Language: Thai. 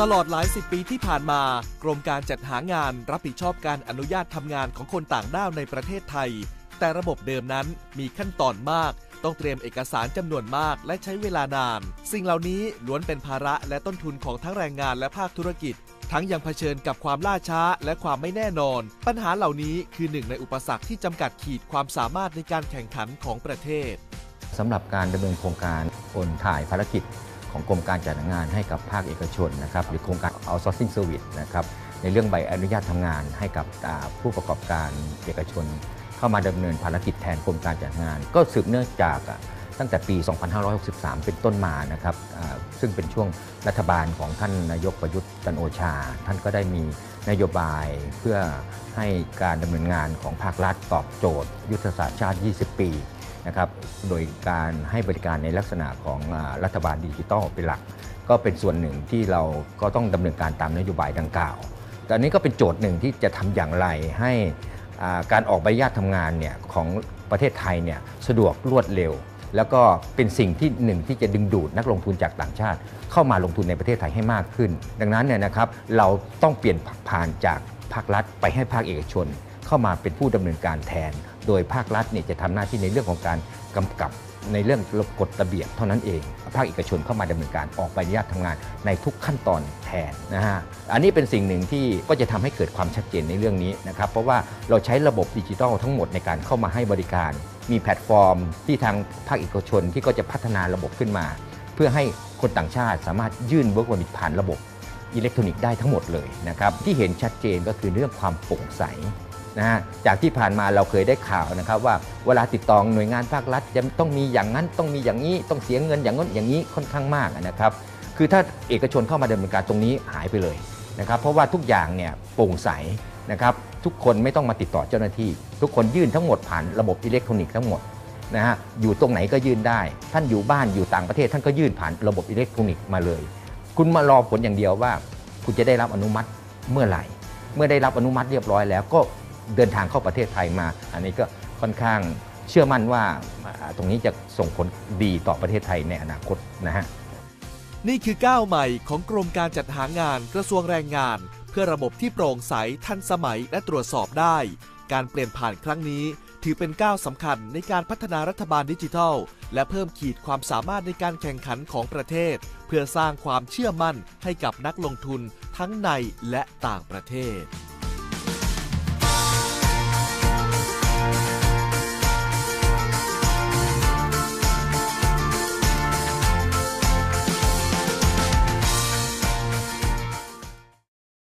ตลอดหลายสิบปีที่ผ่านมา กรมการจัดหางานรับผิดชอบการอนุญาตทำงานของคนต่างด้าวในประเทศไทย แต่ระบบเดิมนั้นมีขั้นตอนมาก ต้องเตรียมเอกสารจำนวนมากและใช้เวลานาน สิ่งเหล่านี้ล้วนเป็นภาระและต้นทุนของทั้งแรงงานและภาคธุรกิจ ทั้งยังเผชิญกับความล่าช้าและความไม่แน่นอน ปัญหาเหล่านี้คือหนึ่งในอุปสรรคที่จำกัดขีดความสามารถในการแข่งขันของประเทศสำหรับการดำเนินโครงการโอนถ่ายภารกิจ ของกรมการจัดงานให้กับภาคเอกชนนะครับหรือโครงการ outsourcing service นะครับในเรื่องใบอนุญาตทำงานให้กับผู้ประกอบการเอกชน เข้ามาดำเนินภารกิจแทนกรมการจัดงาน ก็สืบเนื่องจากตั้งแต่ปี 2563 เป็นต้นมานะครับซึ่งเป็นช่วงรัฐบาลของท่านนายกประยุทธ์จันโอชา ท่านก็ได้มีนโยบายเพื่อให้การดำเนินงานของภาครัฐตอบโจทย์ ยุทธศาสตร์ชาติ 20 ปี นะครับโดยการให้บริการในลักษณะของรัฐบาลดิจิทัลเป็นหลัก ก็เป็นส่วนหนึ่งที่เราก็ต้องดำเนินการตามนโยบายดังกล่าวแต่อันนี้ก็เป็นโจทย์หนึ่งที่จะทำอย่างไรให้การออกใบอนุญาตทำงานเนี่ยของประเทศไทยเนี่ยสะดวกรวดเร็ว แล้วก็เป็นสิ่งที่หนึ่งที่จะดึงดูดนักลงทุนจากต่างชาติ เข้ามาลงทุนในประเทศไทยให้มากขึ้น ดังนั้นเนี่ยนะครับเราต้องเปลี่ยนผ่านจากภาครัฐไปให้ภาคเอกชน เข้ามาเป็นผู้ดำเนินการแทน โดยภาครัฐเนี่ยจะทำหน้าที่ในเรื่องของการกำกับในเรื่องกฎระเบียบเท่านั้นเอง ภาคเอกชนเข้ามาดำเนินการออกใบอนุญาตทำงานในทุกขั้นตอนแทนนะฮะ อันนี้เป็นสิ่งหนึ่งที่ก็จะทำให้เกิดความชัดเจนในเรื่องนี้นะครับ เพราะว่าเราใช้ระบบดิจิทัลทั้งหมดในการเข้ามาให้บริการ มีแพลตฟอร์ม ที่ทางภาคเอกชนที่ก็จะพัฒนาระบบขึ้นมา เพื่อให้คนต่างชาติสามารถยื่นเวิร์กวอมิผ่านระบบอิเล็กทรอนิกส์ได้ทั้งหมดเลยนะครับ ที่เห็นชัดเจนก็คือเรื่องความโปร่งใส นะฮะจากที่ผ่านมาเราเคยได้ข่าวนะครับว่าเวลาติดต่อหน่วยงานภาครัฐจะต้องมีอย่างนั้นต้องมีอย่างนี้ต้องเสียเงินอย่างนั้นอย่างนี้ค่อนข้างมากนะครับ คือถ้าเอกชนเข้ามาดำเนินการตรงนี้หายไปเลยนะครับ เพราะว่าทุกอย่างเนี่ยโปร่งใสนะครับทุกคนไม่ต้องมาติดต่อเจ้าหน้าที่ ทุกคนยื่นทั้งหมดผ่านระบบอิเล็กทรอนิกส์ทั้งหมดนะฮะอยู่ตรงไหนก็ยื่นได้ ท่านอยู่บ้านอยู่ต่างประเทศ ท่านก็ยื่นผ่านระบบอิเล็กทรอนิกส์มาเลย คุณมารอผลอย่างเดียวว่า คุณจะได้รับอนุมัติเมื่อไหร่ เมื่อได้รับอนุมัติเรียบร้อยแล้วก็ เดินทางเข้าประเทศไทยมา อันนี้ก็ค่อนข้างเชื่อมั่นว่าตรงนี้จะส่งผลดีต่อประเทศไทยในอนาคตนะฮะนี่คือก้าวใหม่ของกรมการจัดหางานกระทรวงแรงงาน เพื่อระบบที่โปร่งใสทันสมัยและตรวจสอบได้ การเปลี่ยนผ่านครั้งนี้ ถือเป็นก้าวสำคัญในการพัฒนารัฐบาลดิจิทัล และเพิ่มขีดความสามารถในการแข่งขันของประเทศ เพื่อสร้างความเชื่อมั่นให้กับนักลงทุนทั้งในและต่างประเทศ